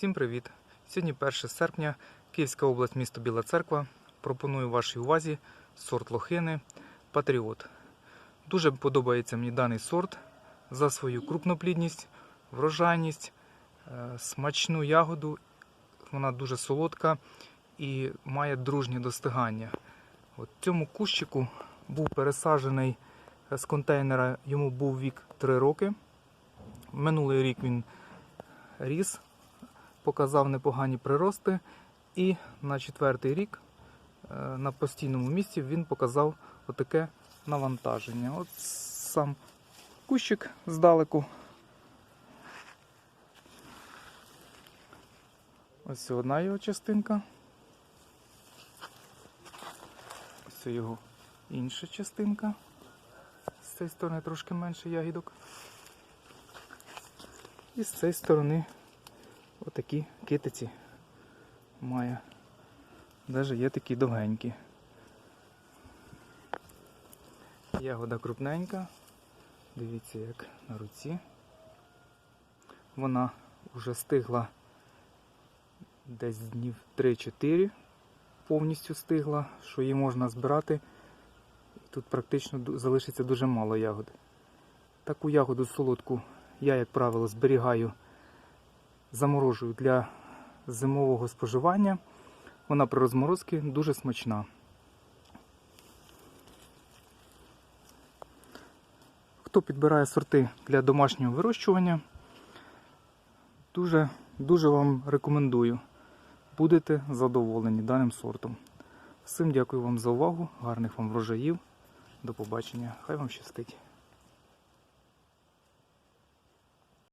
Всім привіт! Сьогодні 1 серпня, Київська область, місто Біла Церква. Пропоную вашій увазі сорт лохини Патріот. Дуже подобається мені даний сорт за свою крупноплідність, врожайність, е, смачну ягоду. Вона дуже солодка і має дружнє достигання. От цьому кущику був пересаджений з контейнера, йому був вік 3 роки. Минулий рік він ріс, показав непогані прирости, і на четвертий рік е, на постійному місці він показав отаке навантаження. От сам кущик здалеку. Ось одна його частинка. Ось його інша частинка. З цієї сторони трошки менше ягідок. І з цієї сторони отакі китиці має. Навіть є такі довгенькі. Ягода крупненька. Дивіться, як на руці. Вона вже стигла десь днів 3-4, повністю стигла, що її можна збирати. Тут практично залишиться дуже мало ягод. Таку ягоду солодку я, як правило, зберігаю, заморожую для зимового споживання. Вона при розморозці дуже смачна. Хто підбирає сорти для домашнього вирощування, дуже, дуже вам рекомендую. Будете задоволені даним сортом. Всім дякую вам за увагу, гарних вам врожаїв. До побачення. Хай вам щастить.